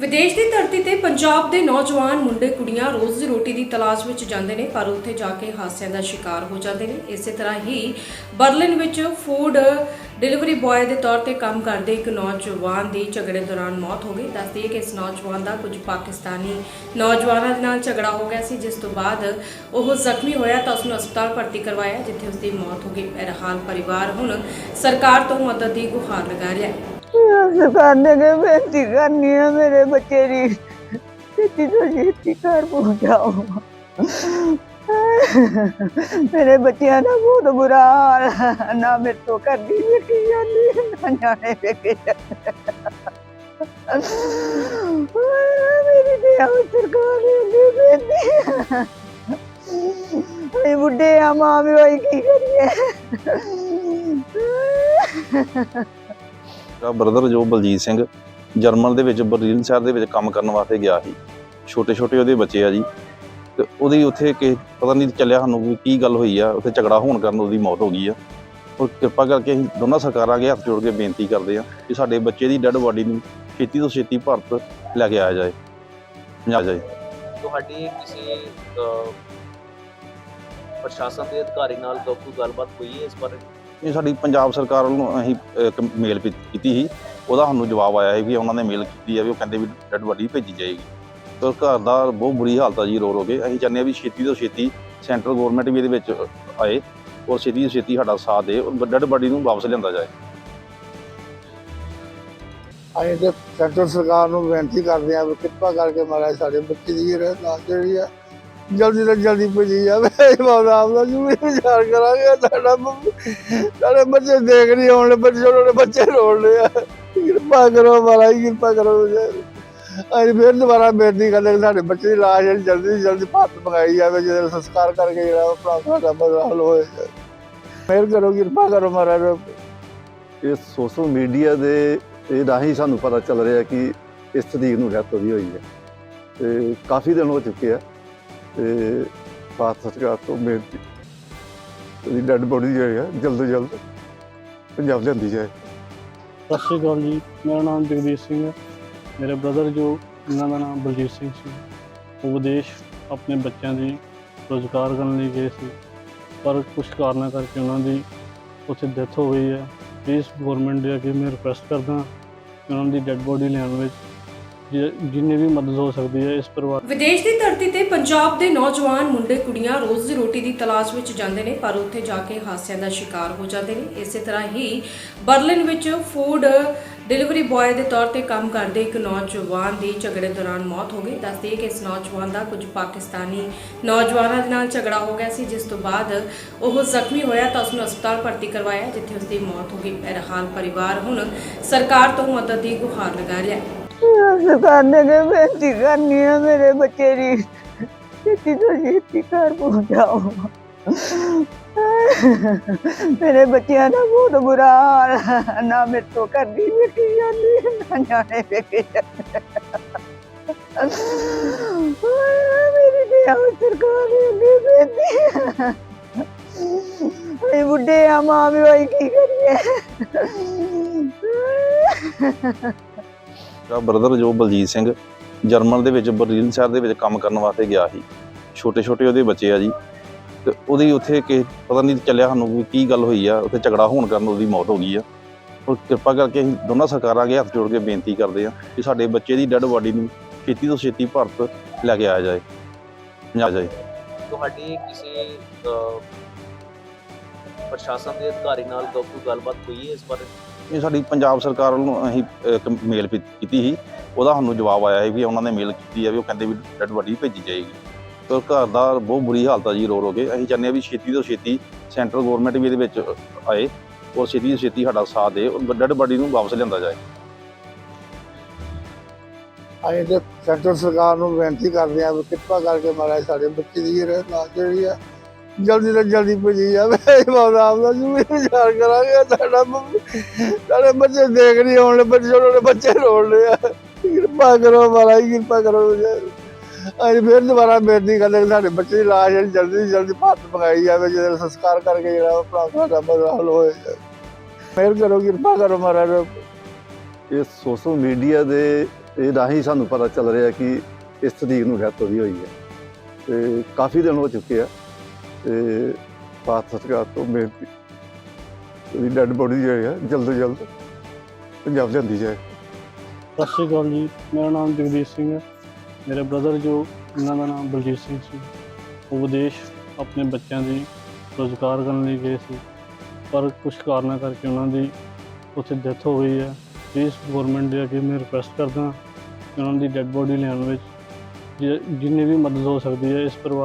ਵਿਦੇਸ਼ ਦੀ ਧਰਤੀ ਤੇ ਪੰਜਾਬ ਦੇ ਨੌਜਵਾਨ ਮੁੰਡੇ ਕੁੜੀਆਂ ਰੋਜ਼ੀ ਰੋਟੀ ਦੀ ਤਲਾਸ਼ ਵਿੱਚ ਜਾਂਦੇ ਨੇ, ਪਰ ਉੱਥੇ ਜਾ ਕੇ ਹਾਸਿਆਂ ਦਾ ਸ਼ਿਕਾਰ ਹੋ ਜਾਂਦੇ ਨੇ। ਇਸੇ ਤਰ੍ਹਾਂ ਹੀ ਬਰਲਿਨ ਵਿੱਚ ਫੂਡ ਡਿਲੀਵਰੀ ਬॉय ਦੇ ਤੌਰ ਤੇ ਕੰਮ ਕਰਦੇ ਇੱਕ ਨੌਜਵਾਨ ਦੀ ਝਗੜੇ ਦੌਰਾਨ ਮੌਤ ਹੋ ਗਈ। ਦੱਸਦੀ ਹੈ ਕਿ ਇਸ ਨੌਜਵਾਨ ਦਾ ਕੁਝ ਪਾਕਿਸਤਾਨੀ ਨੌਜਵਾਨਾਂ ਦੇ ਨਾਲ ਝਗੜਾ ਹੋ ਗਿਆ ਸੀ, ਜਿਸ ਤੋਂ ਬਾਅਦ ਉਹ ਜ਼ਖਮੀ ਹੋਇਆ ਤਾਂ ਉਸ ਨੂੰ ਹਸਪਤਾਲ ਭਰਤੀ ਕਰਵਾਇਆ, ਜਿੱਥੇ ਉਸ ਦੀ ਮੌਤ ਹੋ ਗਈ। ਬਹਰਹਾਲ ਪਰਿਵਾਰ ਹੁਣ ਸਰਕਾਰ ਤੋਂ ਮਦਦ ਦੀ ਗੁਹਾਰ ਲਗਾ ਰਿਹਾ ਹੈ। ਸਰਕਾਰ ਨੇ ਕਿ ਬੇਨਤੀ ਕਰਨੀ ਹੈ ਮੇਰੇ ਬੱਚੇ ਦੀ ਛੇਤੀ ਤੋਂ ਛੇਤੀ ਘਰ ਪਹੁੰਚਾਓ ਮੇਰੇ ਬੱਚਿਆਂ ਦਾ ਬਹੁਤ ਬੁਰਾ ਹਾਲ ਹੈ। ਨਾ ਮੇਰੇ ਤੋਂ ਕਰਦੀ ਵੇਖੀ ਜਾਂਦੀ ਨਾ ਜਾਣੇ ਵੇਖੀ ਜਾਂਦੇ। ਮੇਰੀ ਤੇ ਆਹ ਸਰਕਾਰ ਨੇ ਅੱਗੇ ਬੇਨਤੀ ਅਸੀਂ ਬੁੱਢੇ ਆ ਮਾਂ ਵੀ ਹੋਈ ਕੀ ਕਰੀਏ ਮੇਰਾ ਬ੍ਰਦਰ ਜੋ ਬਲਜੀਤ ਸਿੰਘ ਜਰਮਨ ਦੇ ਵਿੱਚ, ਬਰਲਿਨ ਸ਼ਹਿਰ ਦੇ ਵਿੱਚ ਕੰਮ ਕਰਨ ਵਾਸਤੇ ਗਿਆ ਸੀ। ਛੋਟੇ ਛੋਟੇ ਉਹਦੇ ਬੱਚੇ ਆ ਜੀ। ਤੇ ਉਹਦੀ ਉੱਥੇ ਕਿ ਪਤਾ ਨਹੀਂ ਚੱਲਿਆ ਸਾਨੂੰ ਵੀ ਕੀ ਗੱਲ ਹੋਈ ਆ, ਉੱਥੇ ਝਗੜਾ ਹੋਣ ਕਾਰਨ ਉਹਦੀ ਮੌਤ ਹੋ ਗਈ ਆ। ਔਰ ਕਿਰਪਾ ਕਰਕੇ ਅਸੀਂ ਦੋਨਾਂ ਸਰਕਾਰਾਂ ਅੱਗੇ ਹੱਥ ਜੋੜ ਕੇ ਬੇਨਤੀ ਕਰਦੇ ਆ ਕਿ ਸਾਡੇ ਬੱਚੇ ਦੀ ਡੈੱਡ ਬਾਡੀ ਨੂੰ ਛੇਤੀ ਤੋਂ ਛੇਤੀ ਭਾਰਤ ਲੈ ਕੇ ਆਇਆ ਜਾਏ। ਪੰਜਾਬ ਜਾਏ। ਤੁਹਾਡੀ ਕਿਸੇ ਪ੍ਰਸ਼ਾਸਨ ਦੇ ਅਧਿਕਾਰੀ ਨਾਲ ਕੋਈ ਗੱਲਬਾਤ ਹੋਈ ਹੈ ਇਸ ਬਾਰੇ? ਇਹ ਸਾਡੀ ਪੰਜਾਬ ਸਰਕਾਰ ਵੱਲੋਂ ਅਸੀਂ ਇੱਕ ਮੇਲ ਕੀਤੀ ਸੀ। ਉਹਦਾ ਸਾਨੂੰ ਜਵਾਬ ਆਇਆ ਹੈ ਵੀ ਉਹਨਾਂ ਨੇ ਮੇਲ ਕੀਤੀ ਹੈ ਵੀ ਉਹ ਕਹਿੰਦੇ ਵੀ ਡੈਡ ਬਾਡੀ ਭੇਜੀ ਜਾਏਗੀ। ਤੇ ਘਰ ਦਾ ਬਹੁਤ ਬੁਰੀ ਹਾਲਤ ਆ ਜੀ, ਰੋ ਰੋ ਕੇ। ਅਸੀਂ ਚਾਹੁੰਦੇ ਹਾਂ ਵੀ ਛੇਤੀ ਤੋਂ ਛੇਤੀ ਸੈਂਟਰਲ ਗਵਰਨਮੈਂਟ ਵੀ ਇਹਦੇ ਵਿੱਚ ਆਏ ਔਰ ਛੇਤੀ ਤੋਂ ਛੇਤੀ ਸਾਡਾ ਸਾਥ ਦੇ ਔਰ ਡੈਡ ਬਾਡੀ ਨੂੰ ਵਾਪਸ ਲਿਆਂਦਾ ਜਾਏ। ਅਸੀਂ ਤੇ ਸੈਂਟਰ ਸਰਕਾਰ ਨੂੰ ਬੇਨਤੀ ਕਰਦੇ ਹਾਂ ਵੀ ਕਿਰਪਾ ਕਰਕੇ ਮਹਾਰਾਜ ਸਾਡੇ ਬੱਚੇ ਦੀ ਜਿਹੜਾ ਜਿਹੜੀ ਆ ਜਲਦੀ ਤੋਂ ਜਲਦੀ ਪੁੱਜੀ ਜਾਵੇ। ਬਾਬਾ ਆਪ ਦਾ ਜੂ ਵਿਚਾਰ ਕਰਾਂਗੇ ਸਾਡਾ ਸਾਡੇ ਬੱਚੇ ਦੇਖ ਨਹੀਂ ਆਉਣ ਬੱਚੇ ਛੋਟੇ ਬੱਚੇ ਰੋਣ ਰਹੇ ਆ। ਕਿਰਪਾ ਕਰੋ ਮਹਾਰਾਜ, ਕਿਰਪਾ ਕਰੋ ਅਸੀਂ ਫਿਰ ਦੁਬਾਰਾ ਬੇਨਤੀ ਕਰਦੇ ਸਾਡੇ ਬੱਚੇ ਦੀ ਲਾਸ਼ ਜਲਦੀ ਤੋਂ ਜਲਦੀ ਭਾਰਤ ਮੰਗਾਈ ਜਾਵੇ, ਜਿਹਦਾ ਸੰਸਕਾਰ ਕਰਕੇ ਜਿਹੜਾ ਉਹ ਆਪਣਾ ਸਾਡਾ ਮਸਲਾ ਹੋਏ। ਮਿਹਰ ਕਰੋ, ਕਿਰਪਾ ਕਰੋ ਮਹਾਰਾਜ। ਇਹ ਸੋਸ਼ਲ ਮੀਡੀਆ ਦੇ ਇਹ ਰਾਹੀਂ ਸਾਨੂੰ ਪਤਾ ਚੱਲ ਰਿਹਾ ਕਿ ਇਸ ਤਰੀਕ ਨੂੰ ਡੈਥ ਉਹਦੀ ਹੋਈ ਹੈ। ਤੇ ਕਾਫੀ ਦਿਨ ਹੋ ਚੁੱਕੇ ਆ। ਤੇ ਭਾਰਤ ਸਰਕਾਰ ਤੋਂ ਬੇਨਤੀ ਉਹਦੀ ਡੈੱਡ ਬੋਡੀ ਜਿਹੜੀ ਹੈ ਜਲਦ ਤੋਂ ਜਲਦ ਪੰਜਾਬ ਲਿਆਂਦੀ ਜਾਏ। ਸਤਿ ਸ਼੍ਰੀ ਅਕਾਲ ਜੀ, ਮੇਰਾ ਨਾਮ ਜਗਦੀਸ਼ ਸਿੰਘ ਹੈ। ਮੇਰੇ ਬ੍ਰਦਰ ਜੋ ਇਹਨਾਂ ਦਾ ਨਾਮ ਬਲਜੀਤ ਸਿੰਘ ਸੀ। ਉਹ ਵਿਦੇਸ਼ ਆਪਣੇ ਬੱਚਿਆਂ ਦੀ ਰੋਜ਼ਗਾਰ ਕਰਨ ਲਈ ਗਏ ਸੀ। ਪਰ ਕੁਝ ਕਾਰਨਾਂ ਕਰਕੇ ਉਹਨਾਂ ਦੀ ਉੱਥੇ ਡੈਥ ਹੋ ਗਈ ਹੈ। ਪਲੀਜ਼ ਗਵਰਨਮੈਂਟ ਦੇ ਅੱਗੇ ਮੈਂ ਰਿਕੁਐਸਟ ਕਰਦਾ ਕਿ ਉਹਨਾਂ ਦੀ ਡੈੱਡ ਬੋਡੀ ਲੈਣ ਵਿੱਚ ਜਿੰਨੀ ਵੀ ਮਦਦ ਹੋ ਸਕਦੀ ਹੈ ਇਸ ਪਰਿਵਾਰ ਵਿਦੇਸ਼ ਦੀ ਧਰਤੀ ਤੇ ਪੰਜਾਬ ਦੇ ਨੌਜਵਾਨ ਮੁੰਡੇ, ਕੁੜੀਆਂ ਰੋਜ਼ੀ ਰੋਟੀ ਦੀ ਤਲਾਸ਼ ਵਿੱਚ ਜਾਂਦੇ ਨੇ, ਪਰ ਉੱਥੇ ਜਾ ਕੇ ਹਾਸਿਆਂ ਦਾ ਸ਼ਿਕਾਰ ਹੋ ਜਾਂਦੇ ਨੇ। ਇਸੇ ਤਰ੍ਹਾਂ ਹੀ ਬਰਲਿਨ ਵਿੱਚ ਫੂਡ ਡਿਲੀਵਰੀ ਬॉय ਦੇ ਤੌਰ ਤੇ ਕੰਮ ਕਰਦੇ ਇੱਕ ਨੌਜਵਾਨ ਦੀ ਝਗੜੇ ਦੌਰਾਨ ਮੌਤ ਹੋ ਗਈ। ਦੱਸਦੀ ਹੈ ਕਿ ਇਸ ਨੌਜਵਾਨ ਦਾ ਕੁਝ ਪਾਕਿਸਤਾਨੀ ਨੌਜਵਾਨਾਂ ਦੇ ਨਾਲ ਝਗੜਾ ਹੋ ਗਿਆ ਸੀ, ਜਿਸ ਤੋਂ ਬਾਅਦ ਉਹ ਜ਼ਖਮੀ ਹੋਇਆ ਤਾਂ ਉਸ ਨੂੰ ਹਸਪਤਾਲ ਭਰਤੀ ਕਰਵਾਇਆ, ਜਿੱਥੇ ਉਸ ਦੀ ਮੌਤ ਹੋ ਗਈ। ਬਹਰਹਾਲ ਪਰਿਵਾਰ ਹੁਣ ਸਰਕਾਰ ਤੋਂ ਮਦਦ ਦੀ ਗੁਹਾਰ ਲਗਾ ਰਿਹਾ ਹੈ। ਸਰਕਾਰ ਨੇ ਕਿ ਬੇਨਤੀ ਕਰਨੀ ਹੈ ਮੇਰੇ ਬੱਚੇ ਦੀ ਛੇਤੀ ਤੋਂ ਛੇਤੀ ਘਰ ਪਹੁੰਚਾਓ ਮੇਰੇ ਬੱਚਿਆਂ ਦਾ ਬਹੁਤ ਬੁਰਾ ਹਾਲ ਹੈ। ਨਾ ਮੇਰੇ ਤੋਂ ਕਰਦੀ ਵੇਖੀ ਜਾਂਦੀ ਨਾ ਜਾਣੇ ਵੇਖੀ ਜਾਂਦੇ। ਮੇਰੀ ਤੇ ਆਹ ਸਰਕਾਰ ਨੇ ਅੱਗੇ ਬੇਨਤੀ ਅਸੀਂ ਬੁੱਢੇ ਆ ਮਾਂ ਵੀ ਹੋਈ ਕੀ ਕਰੀਏ ਮੇਰਾ ਬ੍ਰਦਰ ਜੋ ਬਲਜੀਤ ਸਿੰਘ ਜਰਮਨ ਦੇ ਵਿੱਚ ਬਰਲਿਨ ਸ਼ਹਿਰ ਦੇ ਵਿੱਚ ਕੰਮ ਕਰਨ ਵਾਸਤੇ ਗਿਆ ਸੀ। ਛੋਟੇ ਛੋਟੇ ਉਹਦੇ ਬੱਚੇ ਆ ਜੀ। ਤੇ ਉਹਦੀ ਉੱਥੇ ਕਿ ਪਤਾ ਨਹੀਂ ਚੱਲਿਆ ਸਾਨੂੰ ਕੀ ਗੱਲ ਹੋਈ ਆ। ਉੱਥੇ ਝਗੜਾ ਹੋਣ ਕਾਰਨ ਉਹਦੀ ਮੌਤ ਹੋ ਗਈ ਆ। ਔਰ ਕਿਰਪਾ ਕਰਕੇ ਅਸੀਂ ਦੋਨਾਂ ਸਰਕਾਰਾਂ ਅੱਗੇ ਹੱਥ ਜੋੜ ਕੇ ਬੇਨਤੀ ਕਰਦੇ ਆ ਕਿ ਸਾਡੇ ਬੱਚੇ ਦੀ ਡੈੱਡ ਬਾਡੀ ਨੂੰ ਛੇਤੀ ਤੋਂ ਛੇਤੀ ਭਾਰਤ ਲੈ ਕੇ ਆਇਆ ਜਾਏ। ਪੰਜਾਬ ਜਾਏ। ਤੁਹਾਡੀ ਕਿਸੇ ਪ੍ਰਸ਼ਾਸਨ ਦੇ ਅਧਿਕਾਰੀ ਨਾਲ ਕੋਈ ਗੱਲਬਾਤ ਹੋਈ ਹੈ ਇਸ ਬਾਰੇ? ਇਹ ਸਾਡੀ ਪੰਜਾਬ ਸਰਕਾਰ ਵੱਲੋਂ ਅਸੀਂ ਇੱਕ ਮੇਲ ਕੀਤੀ ਸੀ। ਉਹਦਾ ਸਾਨੂੰ ਜਵਾਬ ਆਇਆ ਹੈ ਵੀ ਉਹਨਾਂ ਨੇ ਮੇਲ ਕੀਤੀ ਹੈ ਵੀ ਉਹ ਕਹਿੰਦੇ ਵੀ ਡੈਡ ਬਾਡੀ ਭੇਜੀ ਜਾਏਗੀ। ਤੇ ਘਰ ਦਾ ਬਹੁਤ ਬੁਰੀ ਹਾਲਤ ਆ ਜੀ ਰੋ ਰੋ ਕੇ। ਅਸੀਂ ਚਾਹੁੰਦੇ ਹਾਂ ਵੀ ਛੇਤੀ ਤੋਂ ਛੇਤੀ ਸੈਂਟਰਲ ਗਵਰਨਮੈਂਟ ਵੀ ਇਹਦੇ ਵਿੱਚ ਆਏ ਔਰ ਛੇਤੀ ਤੋਂ ਛੇਤੀ ਸਾਡਾ ਸਾਥ ਦੇ ਡੈਡ ਬਾਡੀ ਨੂੰ ਵਾਪਸ ਲਿਆਂਦਾ ਜਾਏ। ਅਸੀਂ ਤੇ ਸੈਂਟਰ ਸਰਕਾਰ ਨੂੰ ਬੇਨਤੀ ਕਰਦੇ ਹਾਂ ਵੀ ਕਿਰਪਾ ਕਰਕੇ ਮਹਾਰਾਜ ਸਾਡੇ ਬੱਚੇ ਦੀ ਜਿਹੜਾ ਜਿਹੜੀ ਆ ਜਲਦੀ ਤੋਂ ਜਲਦੀ ਪੁੱਜੀ ਜਾਵੇ। ਬਾਬਾ ਆਪ ਦਾ ਜੂ ਵਿਚਾਰ ਕਰਾਂਗੇ ਸਾਡਾ ਸਾਡੇ ਬੱਚੇ ਦੇਖ ਨਹੀਂ ਆਉਣ ਬੱਚੇ ਛੋਟੇ ਬੱਚੇ ਰੋਣ ਲਿਆ ਕਿਰਪਾ ਕਰੋ ਮਹਾਰਾਜ ਕਿਰਪਾ ਕਰੋ ਅਸੀਂ ਫਿਰ ਦੁਬਾਰਾ ਬੇਨਤੀ ਕਰਦੇ ਸਾਡੇ ਬੱਚੇ ਦੀ ਲਾਸ਼ ਜਲਦੀ ਤੋਂ ਜਲਦੀ ਭਾਰਤ ਮੰਗਾਈ ਜਾਵੇ, ਜਿਹਦਾ ਸੰਸਕਾਰ ਕਰਕੇ ਜਿਹੜਾ ਉਹ ਆਪਣਾ ਸਾਡਾ ਹੋਏ। ਮਿਹਰ ਕਰੋ, ਕਿਰਪਾ ਕਰੋ ਮਹਾਰਾਜ ਇਹ ਸੋਸ਼ਲ ਮੀਡੀਆ ਦੇ ਇਹ ਰਾਹੀਂ ਸਾਨੂੰ ਪਤਾ ਚੱਲ ਰਿਹਾ ਕਿ ਇਸ ਤਰੀਕ ਨੂੰ ਡੈਥ ਉਹਦੀ ਹੋਈ ਹੈ। ਤੇ ਕਾਫੀ ਦਿਨ ਹੋ ਚੁੱਕੇ ਆ। ਤੇ ਭਾਰਤ ਸਰਕਾਰ ਤੋਂ ਬੇਨਤੀ ਉਹਦੀ ਡੈੱਡ ਬੋਡੀ ਜਿਹੜੀ ਹੈ, ਜਲਦ ਤੋਂ ਜਲਦ ਪੰਜਾਬ ਜਾਂਦੀ ਜਾਏ। ਸਤਿ ਸ਼੍ਰੀ ਅਕਾਲ ਜੀ, ਮੇਰਾ ਨਾਮ ਜਗਦੀਸ਼ ਸਿੰਘ ਹੈ। ਮੇਰੇ ਬ੍ਰਦਰ ਜੋ, ਉਹਨਾਂ ਦਾ ਨਾਮ ਬਲਜੀਤ ਸਿੰਘ ਸੀ। ਉਹ ਵਿਦੇਸ਼ ਆਪਣੇ ਬੱਚਿਆਂ ਦੀ ਰੋਜ਼ਗਾਰ ਕਰਨ ਲਈ ਗਏ ਸੀ। ਪਰ ਕੁਝ ਕਾਰਨਾਂ ਕਰਕੇ ਉਹਨਾਂ ਦੀ ਉੱਥੇ ਡੈਥ ਹੋ ਗਈ ਹੈ। ਪਲੀਜ਼ ਗਵਰਨਮੈਂਟ ਦੇ ਅੱਗੇ ਮੈਂ ਰਿਕੁਐਸਟ ਕਰਦਾ ਕਿ ਉਹਨਾਂ ਦੀ ਡੈੱਡ ਬੋਡੀ ਲੈਣ ਵਿੱਚ ਜਿੰਨੀ ਵੀ ਮਦਦ ਹੋ ਸਕਦੀ ਹੈ, ਇਸ ਪਰਿਵਾਰ